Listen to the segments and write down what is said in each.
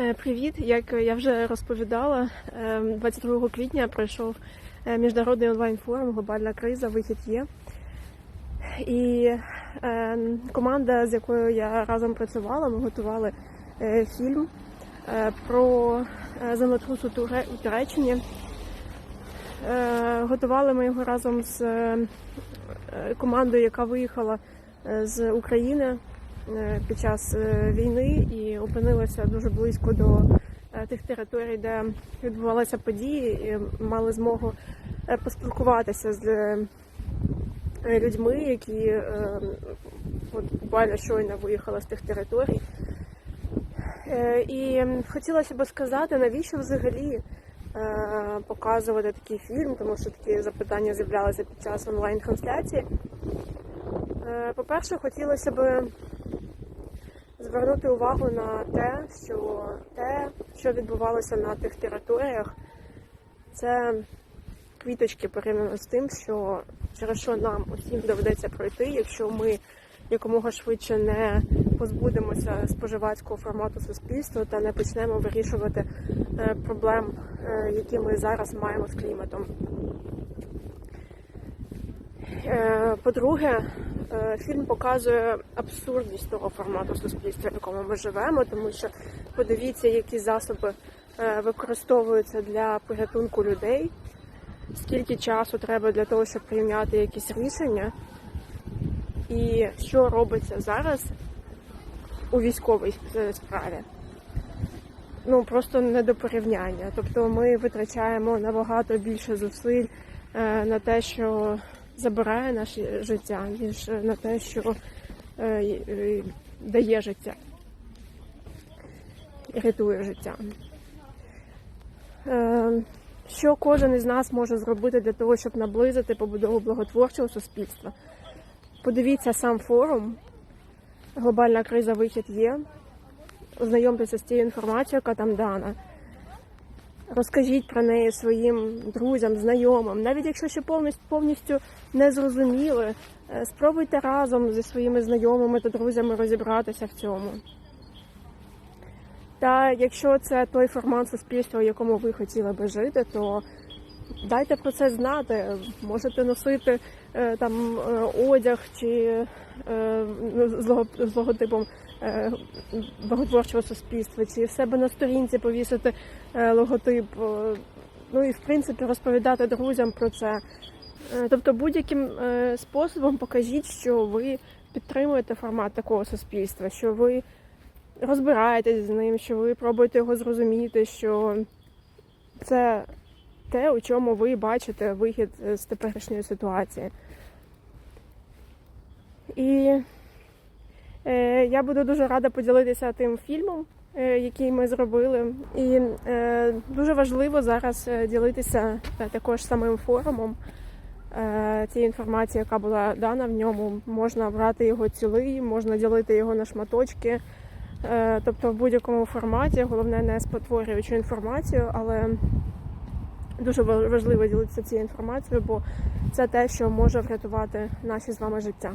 Е, Привіт! Як я вже розповідала, е, 22 квітня пройшов е, міжнародний онлайн-форум Глобальна криза. Вихід є. І е, команда, з якою я разом працювала, ми готували е, фільм е, про е, землетрус у Туреччині. Е, Готували ми його разом з е, е, командою, яка виїхала е, з України е, під час е, війни і опинилася дуже близько до е, тих територій, де відбувалися події, і мали змогу е, поспілкуватися з е, людьми, які е, от буквально щойно виїхали з тих територій. Е, І хотілося б сказати, навіщо взагалі е, показувати такий фільм, тому що такі запитання з'являлися під час онлайн-трансляції. Е, По-перше, хотілося б звернути увагу на те, що те, що відбувалося на тих територіях, це квіточки порівняно з тим, що через що нам усім доведеться пройти, якщо ми якомога швидше не позбудемося споживацького формату суспільства та не почнемо вирішувати е, проблем, е, які ми зараз маємо з кліматом. Е, По-друге, фільм показує абсурдність того формату суспільства, в якому ми живемо, тому що подивіться, які засоби е, використовуються для порятунку людей, скільки часу треба для того, щоб прийняти якісь рішення, і що робиться зараз у військовій е, справі. Ну просто не до порівняння. Тобто ми витрачаємо набагато більше зусиль е, на те, що забирає наше життя, ніж на те, що е, е, дає життя, рятує життя. Е, Що кожен із нас може зробити для того, щоб наблизити побудову благотворчого суспільства? Подивіться сам форум. Глобальна криза вихід є. Ознайомтеся з тією інформацією, яка там дана. Розкажіть про неї своїм друзям, знайомим. Навіть якщо ще повністю, повністю не зрозуміли, е, спробуйте разом зі своїми знайомими та друзями розібратися в цьому. Та якщо це той формат суспільства, в якому ви хотіли би жити, то дайте про це знати. Можете носити е, там е, одяг чи ну, з логотипом е, благотворчого суспільства, чи в себе на сторінці повісити е, логотип. е, Ну і в принципі розповідати друзям про це. Тобто будь-яким способом покажіть, що ви підтримуєте формат такого суспільства, що ви розбираєтесь з ним, що ви пробуєте його зрозуміти, що це те, у чому ви бачите вихід з теперішньої ситуації. І я буду дуже рада поділитися тим фільмом, е, який ми зробили. І е, дуже важливо зараз е, ділитися е, також самим форумом. Е, Цією інформацією, яка була дана в ньому, можна брати його цілий, можна ділити його на шматочки. Е, Тобто в будь-якому форматі, головне не спотворюючи інформацію, але дуже важливо ділитися цією інформацією, бо це те, що може врятувати наші з вами життя.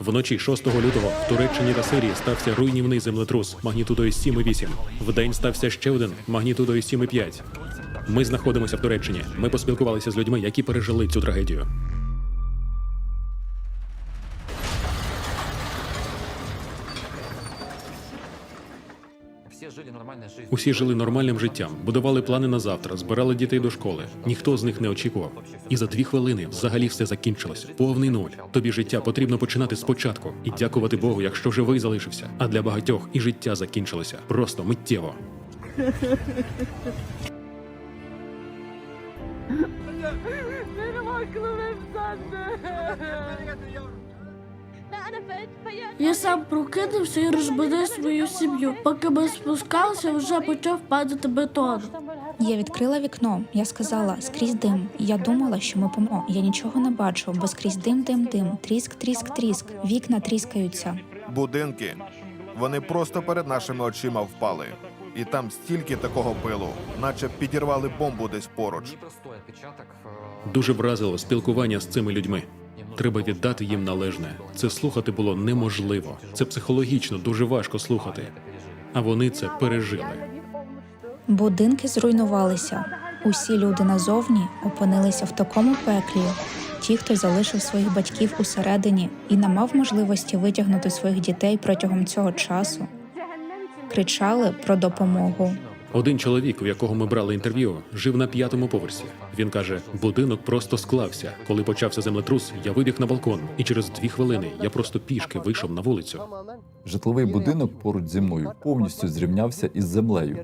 Вночі 6 лютого в Туреччині та Сирії стався руйнівний землетрус магнітудою 7,8. Вдень стався ще один магнітудою 7,5. Ми знаходимося в Туреччині. Ми поспілкувалися з людьми, які пережили цю трагедію. Усі жили нормальним життям, будували плани на завтра, збирали дітей до школи. Ніхто з них не очікував. І за дві хвилини взагалі все закінчилося. Повний нуль. Тобі життя потрібно починати спочатку і дякувати Богу, якщо живий залишився. А для багатьох і життя закінчилося просто миттєво. Я сам прокинувся і розбудив свою сім'ю. Поки ми спускалися, вже почав падати бетон. Я відкрила вікно. Я сказала скрізь дим. Я думала, що ми помро. Я нічого не бачу, бо скрізь дим, дим, дим. Тріск, тріск, тріск. Вікна тріскаються. будинки. Вони просто перед нашими очима впали. і там стільки такого пилу, наче підірвали бомбу десь поруч. Дуже вразило спілкування з цими людьми. Треба віддати їм належне. Це слухати було неможливо. Це психологічно дуже важко слухати. А вони це пережили. Будинки зруйнувалися. Усі люди назовні опинилися в такому пеклі. Ті, хто залишив своїх батьків усередині і не мав можливості витягнути своїх дітей протягом цього часу, кричали про допомогу. Один чоловік, у якого ми брали інтерв'ю, жив на п'ятому поверсі. Він каже: будинок просто склався. Коли почався землетрус, я вибіг на балкон, і через дві хвилини я просто пішки вийшов на вулицю. Житловий будинок поруч зі мною повністю зрівнявся із землею.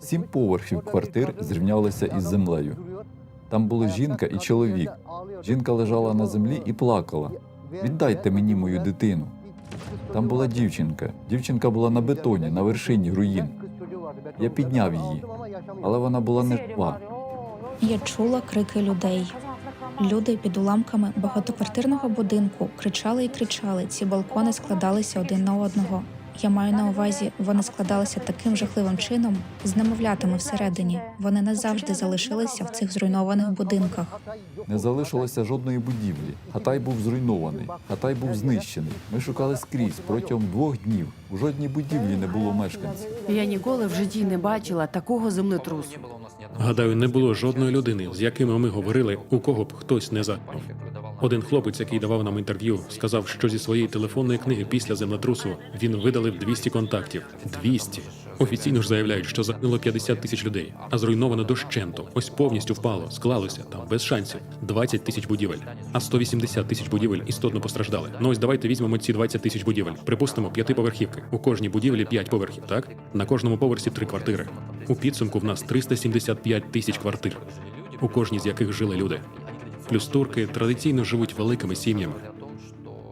Сім поверхів квартир зрівнялися із землею. Там були жінка і чоловік. Жінка лежала на землі і плакала. Віддайте мені мою дитину. Там була дівчинка. Дівчинка була на бетоні, на вершині руїн. Я підняв її, але вона була не жива. Я чула крики людей. Люди під уламками багатоквартирного будинку кричали і кричали. Ці балкони складалися один на одного. Я маю на увазі, вони складалися таким жахливим чином з немовлятами всередині. Вони назавжди залишилися в цих зруйнованих будинках. Не залишилося жодної будівлі. Хатай був зруйнований, хатай був знищений. Ми шукали скрізь протягом двох днів. У жодній будівлі не було мешканців. Я ніколи в житті не бачила такого землетрусу. Гадаю, не було жодної людини, з якими ми говорили, у кого б хтось не загинув. Один хлопець, який давав нам інтерв'ю, сказав, що зі своєї телефонної книги після землетрусу він видалив 200 контактів. 200! Офіційно ж заявляють, що загинуло 50 тисяч людей, а зруйновано дощенту. Ось повністю впало, склалося там без шансів. 20 тисяч будівель, а 180 тисяч будівель істотно постраждали. Ну ось давайте візьмемо ці 20 тисяч будівель. Припустимо, п'ятиповерхівки. У кожній будівлі 5 поверхів, так? На кожному поверсі три квартири. У підсумку в нас 375 тисяч квартир, у кожній з яких жили люди. Плюс турки традиційно живуть великими сім'ями.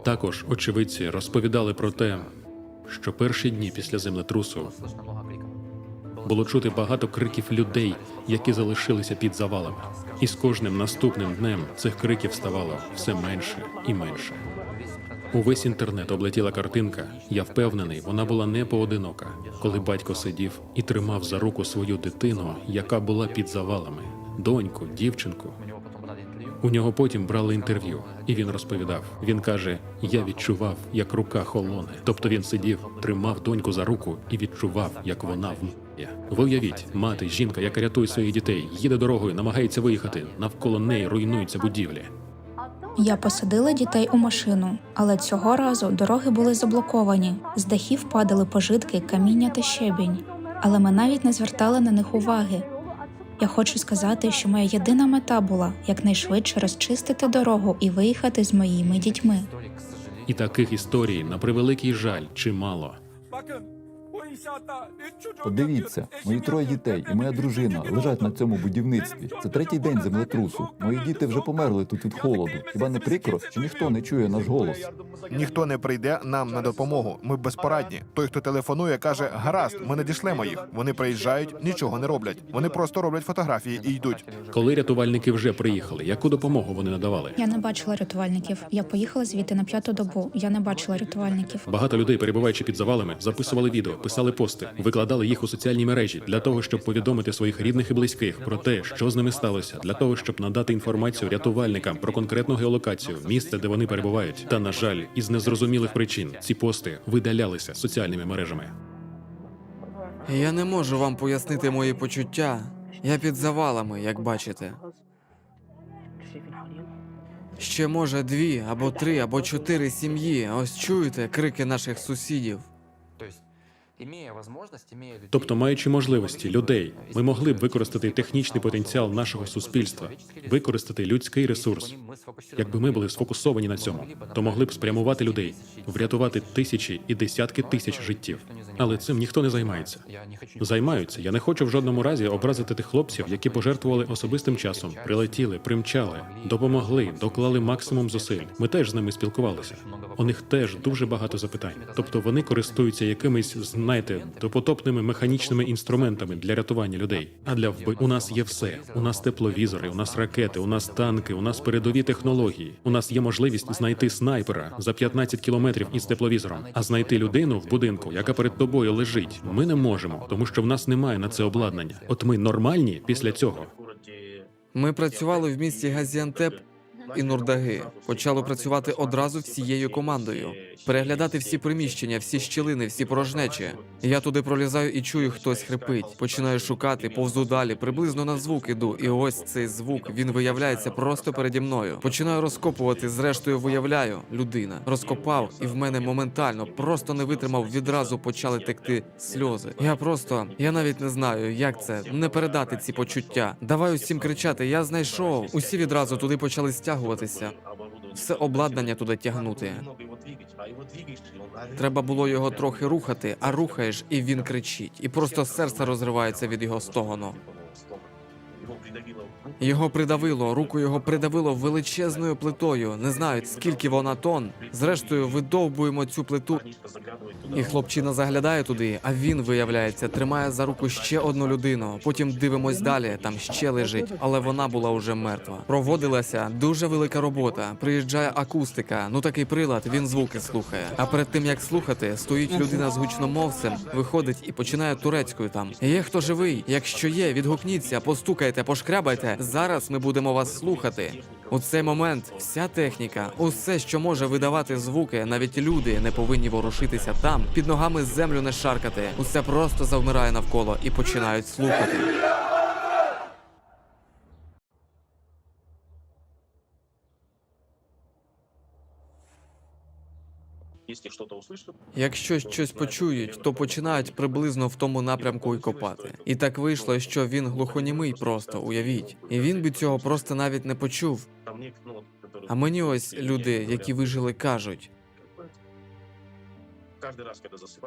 Також очевидці розповідали про те, що перші дні після землетрусу було чути багато криків людей, які залишилися під завалами. І з кожним наступним днем цих криків ставало все менше і менше. Увесь інтернет облетіла картинка. Я впевнений, вона була не поодинока, коли батько сидів і тримав за руку свою дитину, яка була під завалами, доньку, дівчинку. У нього потім брали інтерв'ю, і він розповідав. Він каже: Я відчував, як рука холоне. Тобто він сидів, тримав доньку за руку і відчував, як вона вміє. Ви уявіть, мати, жінка, яка рятує своїх дітей, їде дорогою, намагається виїхати. Навколо неї руйнуються будівлі. Я посадила дітей у машину, але цього разу дороги були заблоковані. З дахів падали пожитки, каміння та щебінь. Але ми навіть не звертали на них уваги. Я хочу сказати, що моя єдина мета була якнайшвидше розчистити дорогу і виїхати з моїми дітьми. І таких історій, на превеликий жаль, чимало. Подивіться, мої троє дітей і моя дружина лежать на цьому будівництві. Це третій день землетрусу. Мої діти вже померли тут від холоду. Хіба не прикро, що ніхто не чує наш голос? Ніхто не прийде нам на допомогу. Ми безпорадні. Той, хто телефонує, каже: гаразд, ми не дішлемо їх. Вони приїжджають, нічого не роблять. Вони просто роблять фотографії і йдуть. Коли рятувальники вже приїхали, яку допомогу вони надавали? Я не бачила рятувальників. Я поїхала звідти на п'яту добу. Я не бачила рятувальників. Багато людей, перебуваючи під завалами, записували відео, писали пости, викладали їх у соціальні мережі для того, щоб повідомити своїх рідних і близьких про те, що з ними сталося, для того, щоб надати інформацію рятувальникам про конкретну геолокацію, місце, де вони перебувають. Та на жаль, із незрозумілих причин ці пости видалялися соціальними мережами. Я не можу вам пояснити мої почуття. Я під завалами, як бачите. Ще може дві або три, або чотири сім'ї. Ось чуєте крики наших сусідів. Тобто, маючи можливості людей, ми могли б використати технічний потенціал нашого суспільства, використати людський ресурс. Якби ми були сфокусовані на цьому, то могли б спрямувати людей, врятувати тисячі і десятки тисяч життів. Але цим ніхто не займається. Займаються. Я не хочу в жодному разі образити тих хлопців, які пожертвували особистим часом, прилетіли, примчали, допомогли, доклали максимум зусиль. Ми теж з ними спілкувалися. У них теж дуже багато запитань. Тобто вони користуються якимись, знаєте, допотопними механічними інструментами для рятування людей. А для вби у нас є все. У нас тепловізори, у нас ракети, у нас танки, у нас передові технології. У нас є можливість знайти снайпера за 15 кілометрів із тепловізором, а знайти людину в будинку, яка перед тобою тобою лежить. Ми не можемо, тому що в нас немає на це обладнання. От ми нормальні після цього. Ми працювали в місті Газіантеп і Нурдаги. Почали працювати одразу всією командою, переглядати всі приміщення, всі щілини, всі порожнечі. Я туди пролізаю і чую, хтось хрипить. Починаю шукати, повзу далі, приблизно на звук іду. І ось цей звук він виявляється просто переді мною. Починаю розкопувати. Зрештою, виявляю людина. Розкопав, і в мене моментально просто не витримав. Відразу почали текти сльози. Я просто я навіть не знаю, як це не передати ці почуття. Давай усім кричати. Я знайшов. Усі відразу туди почали стягуватися. Все обладнання туди тягнути. Треба було його трохи рухати, а рухаєш, і він кричить, і просто серце розривається від його стогону. Його придавило, руку його придавило величезною плитою. Не знаю, скільки вона тонн. Зрештою, видовбуємо цю плиту. І хлопчина заглядає туди, а він, виявляється, тримає за руку ще одну людину. Потім дивимось далі, там ще лежить, але вона була уже мертва. Проводилася дуже велика робота. Приїжджає акустика, ну такий прилад, він звуки слухає. А перед тим як слухати, стоїть людина з гучномовцем, виходить і починає турецькою там. Є хто живий? Якщо є, відгукніться, постукайте, пошкрябайте. Зараз ми будемо вас слухати. У цей момент вся техніка, усе, що може видавати звуки, навіть люди не повинні ворушитися там, під ногами землю не шаркати. Усе просто завмирає навколо і починають слухати. Якщо щось почують, то починають приблизно в тому напрямку і копати. І так вийшло, що він глухонімий просто уявіть, і він би цього просто навіть не почув. А мені ось люди, які вижили, кажуть.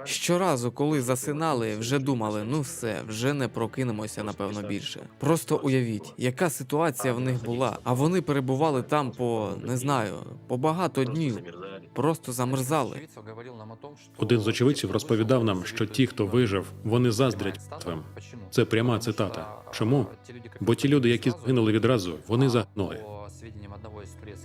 Щоразу, коли засинали, вже думали, ну все, вже не прокинемося, напевно, більше. Просто уявіть, яка ситуація в них була, а вони перебували там по не знаю, по багато днів, просто замерзали. Один з очевидців розповідав нам, що ті, хто вижив, вони заздрять мертвим. Це пряма цитата. Чому? Бо ті люди, які сразу, загинули відразу, вони а,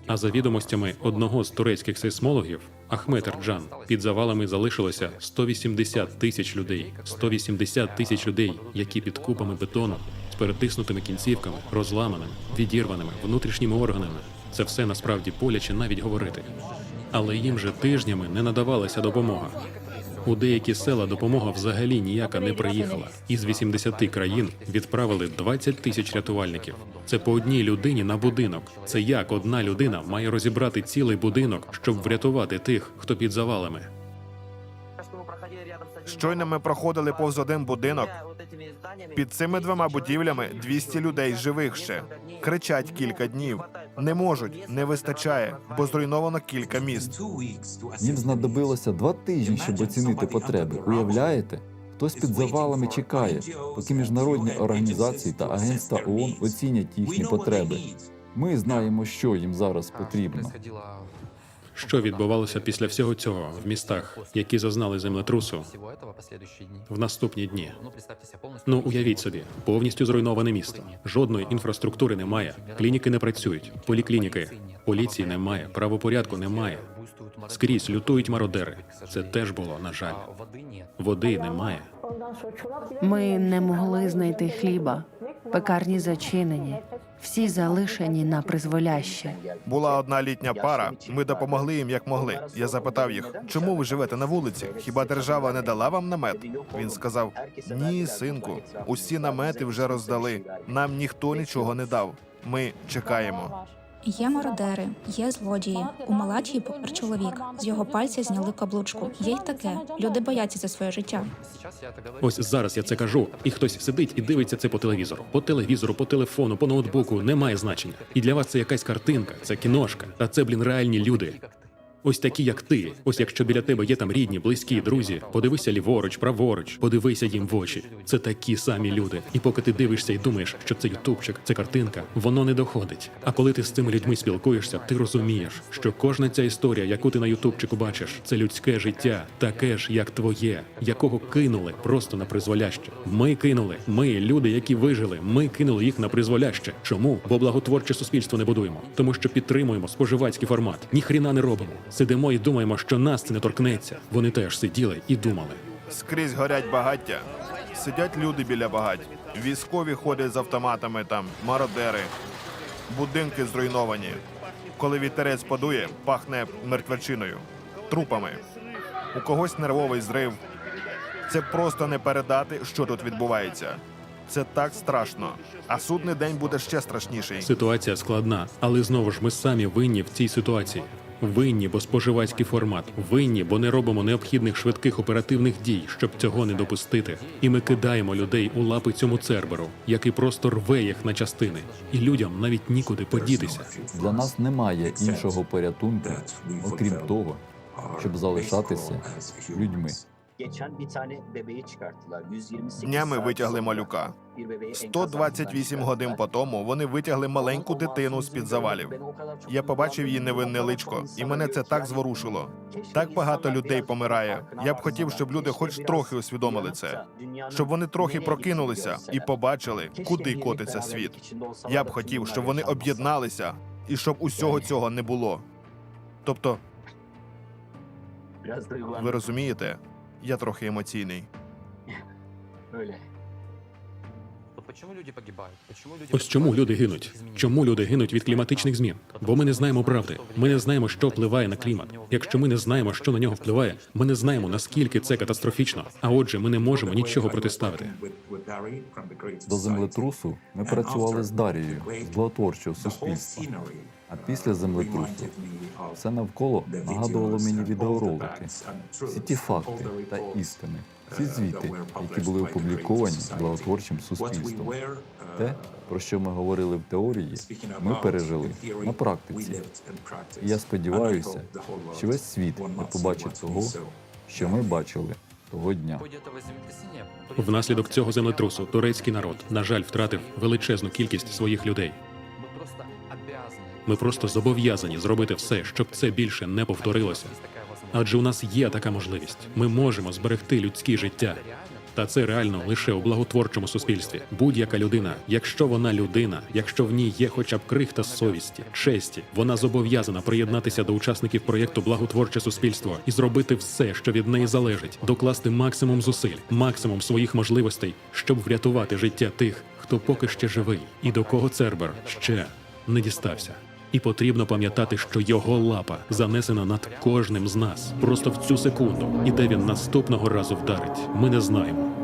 А за відомостями одного з турецьких сейсмологів, Ахмет Ерджан, під завалами залишилося 180 тисяч людей. 180 тисяч людей, які під купами бетону, з перетиснутими кінцівками, розламаними, відірваними внутрішніми органами. Це все насправді боляче навіть говорити. Але їм же тижнями не надавалася допомога. У деякі села допомога взагалі ніяка не приїхала. Із 80 країн відправили 20 тисяч рятувальників. Це по одній людині на будинок. Це як одна людина має розібрати цілий будинок, щоб врятувати тих, хто під завалами. Щойно ми проходили повз один будинок. Під цими двома будівлями 200 людей живих ще. Кричать кілька днів. Не можуть, не вистачає, бо зруйновано кілька міст. Їм знадобилося два тижні, щоб оцінити потреби. Уявляєте? Хтось під завалами чекає, поки міжнародні організації та агентства ООН оцінять їхні потреби. Ми знаємо, що їм зараз потрібно. Що відбувалося після всього цього в містах, які зазнали землетрусу в наступні дні? Ну, уявіть собі, повністю зруйноване місто. Жодної інфраструктури немає, клініки не працюють, поліклініки, поліції немає, правопорядку немає. Скрізь лютують мародери. Це теж було, на жаль. Води немає. Ми не могли знайти хліба. Пекарні зачинені, всі залишені на призволяще. Була одна літня пара. Ми допомогли їм як могли. Я запитав їх, чому ви живете на вулиці? Хіба держава не дала вам намет? Він сказав: Ні, синку, усі намети вже роздали. Нам ніхто нічого не дав. Ми чекаємо. Є мародери, є злодії. У Малатії помер чоловік. З його пальця зняли каблучку. Є й таке. Люди бояться за своє життя. Ось зараз я це кажу, і хтось сидить і дивиться це по телевізору. По телевізору, по телефону, по ноутбуку немає значення. І для вас це якась картинка, це кіношка. Та це, блін, реальні люди. Ось такі, як ти. Ось якщо біля тебе є там рідні, близькі, друзі, подивися ліворуч, праворуч, подивися їм в очі. Це такі самі люди. І поки ти дивишся і думаєш, що це ютубчик, це картинка, воно не доходить. А коли ти з цими людьми спілкуєшся, ти розумієш, що кожна ця історія, яку ти на ютубчику бачиш, це людське життя, таке ж, як твоє, якого кинули просто на призволяще. Ми кинули. Ми, люди, які вижили, ми кинули їх на призволяще. Чому? Бо благотворче суспільство не будуємо, тому що підтримуємо споживацький формат. Ніхріна не робимо. Сидимо і думаємо, що нас це не торкнеться. Вони теж сиділи і думали. Скрізь горять багаття. Сидять люди біля багать. Військові ходять з автоматами там, мародери. Будинки зруйновані. Коли вітерець подує, пахне мертвечиною, трупами. У когось нервовий зрив. Це просто не передати, що тут відбувається. Це так страшно. А судний день буде ще страшніший. Ситуація складна, але знову ж ми самі винні в цій ситуації. Винні, бо споживацький формат. Винні, бо не робимо необхідних швидких оперативних дій, щоб цього не допустити. І ми кидаємо людей у лапи цьому церберу, який просто рве їх на частини. І людям навіть нікуди подітися. Для нас немає іншого порятунку, окрім того, щоб залишатися людьми. Днями витягли малюка. 128 годин по тому вони витягли маленьку дитину з під завалів. Я побачив її невинне личко, і мене це так зворушило. Так багато людей помирає. Я б хотів, щоб люди хоч трохи усвідомили це, щоб вони трохи прокинулися і побачили, куди котиться світ. Я б хотів, щоб вони об'єдналися і щоб усього цього не було. Тобто, ви розумієте, я трохи емоційний. Вот почему люди погибают? Почему люди Ось чому люди гинуть. Чому люди гинуть від кліматичних змін? Бо ми не знаємо правди. Ми не знаємо, що впливає на клімат. Якщо ми не знаємо, що на нього впливає, ми не знаємо наскільки це катастрофічно. А отже, ми не можемо нічого протиставити. До землетрусу ми працювали з Дарією, з благотворчого суспільства. А після землетрусу все навколо нагадувало мені відеоролики, всі ті факти та істини, всі звіти, які були опубліковані благотворчим суспільством. Те, про що ми говорили в теорії, ми пережили на практиці. І я сподіваюся, що весь світ не побачить того, що ми бачили того дня. Внаслідок цього землетрусу турецький народ, на жаль, втратив величезну кількість своїх людей. Мы просто обязаны. Ми просто зобов'язані зробити все, щоб це більше не повторилося. Есть такая возможность. Адже у нас є така можливість. Ми можемо зберегти людське життя. Это реально. Та це реально лише у благотворчому суспільстві. Будь-яка людина, якщо вона людина, якщо в ній є хоча б крихта совісті, честі, вона зобов'язана приєднатися до учасників проєкту Благотворче суспільство і зробити все, що від неї залежить, докласти максимум зусиль, максимум своїх можливостей, щоб врятувати життя тих, хто поки ще живий, і до кого Цербер ще не дістався. І потрібно пам'ятати, що його лапа занесена над кожним з нас просто в цю секунду. І де він наступного разу вдарить, ми не знаємо.